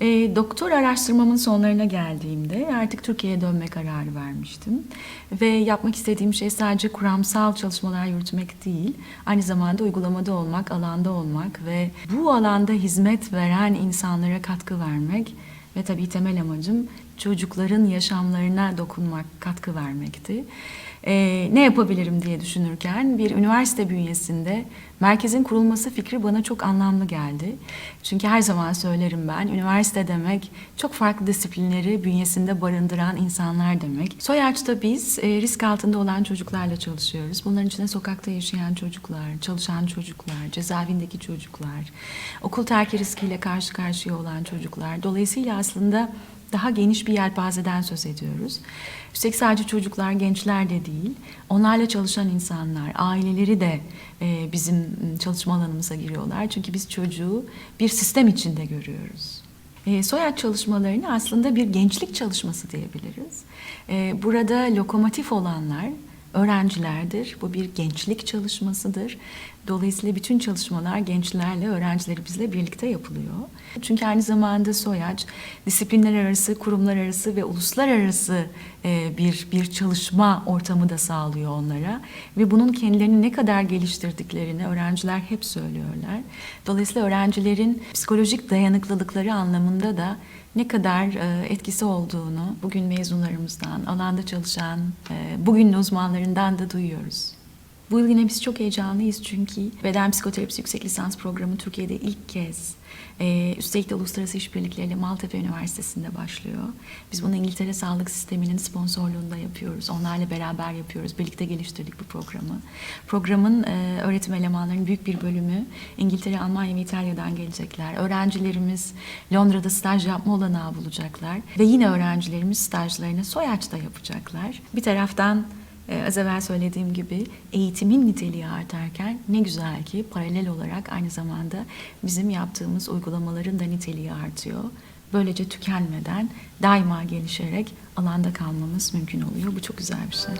E, doktor araştırmamın sonlarına geldiğimde artık Türkiye'ye dönme kararı vermiştim. Ve yapmak istediğim şey sadece kuramsal çalışmalar yürütmek değil, aynı zamanda uygulamada olmak, alanda olmak ve bu alanda hizmet veren insanlara katkı vermek ve tabii temel amacım çocukların yaşamlarına dokunmak, katkı vermekti. Ee, ne yapabilirim diye düşünürken bir üniversite bünyesinde merkezin kurulması fikri bana çok anlamlı geldi. Çünkü her zaman söylerim ben, üniversite demek çok farklı disiplinleri bünyesinde barındıran insanlar demek. Soyaç'ta biz e, risk altında olan çocuklarla çalışıyoruz. Bunların içinde sokakta yaşayan çocuklar, çalışan çocuklar, cezaevindeki çocuklar, okul terki riskiyle karşı karşıya olan çocuklar. Dolayısıyla aslında daha geniş bir yelpazeden söz ediyoruz. Üstelik sadece çocuklar, gençler de değil, onlarla çalışan insanlar, aileleri de e, bizim çalışma alanımıza giriyorlar. Çünkü biz çocuğu bir sistem içinde görüyoruz. E, Soyad çalışmalarını aslında bir gençlik çalışması diyebiliriz. E, burada lokomotif olanlar öğrencilerdir. Bu bir gençlik çalışmasıdır. Dolayısıyla bütün çalışmalar gençlerle, öğrencilerimizle birlikte yapılıyor. Çünkü aynı zamanda SOYAC disiplinler arası, kurumlar arası ve uluslararası e, bir bir çalışma ortamı da sağlıyor onlara ve bunun kendilerini ne kadar geliştirdiklerini öğrenciler hep söylüyorlar. Dolayısıyla öğrencilerin psikolojik dayanıklılıkları anlamında da ne kadar e, etkisi olduğunu bugün mezunlarımızdan, alanda çalışan, e, bugünün uzmanlarından da duyuyoruz. Bu yıl yine biz çok heyecanlıyız çünkü beden psikoterapisi yüksek lisans programı Türkiye'de ilk kez e, üstelik de uluslararası işbirlikleriyle Maltepe Üniversitesi'nde başlıyor. Biz bunu İngiltere Sağlık Sistemi'nin sponsorluğunda yapıyoruz. Onlarla beraber yapıyoruz. Birlikte geliştirdik bu programı. Programın e, öğretim elemanlarının büyük bir bölümü İngiltere, Almanya ve İtalya'dan gelecekler. Öğrencilerimiz Londra'da staj yapma olanağı bulacaklar. Ve yine öğrencilerimiz stajlarını Soyaç'ta yapacaklar. Bir taraftan ee, Az evvel söylediğim gibi eğitimin niteliği artarken ne güzel ki paralel olarak aynı zamanda bizim yaptığımız uygulamaların da niteliği artıyor. Böylece tükenmeden daima gelişerek alanda kalmamız mümkün oluyor. Bu çok güzel bir şey.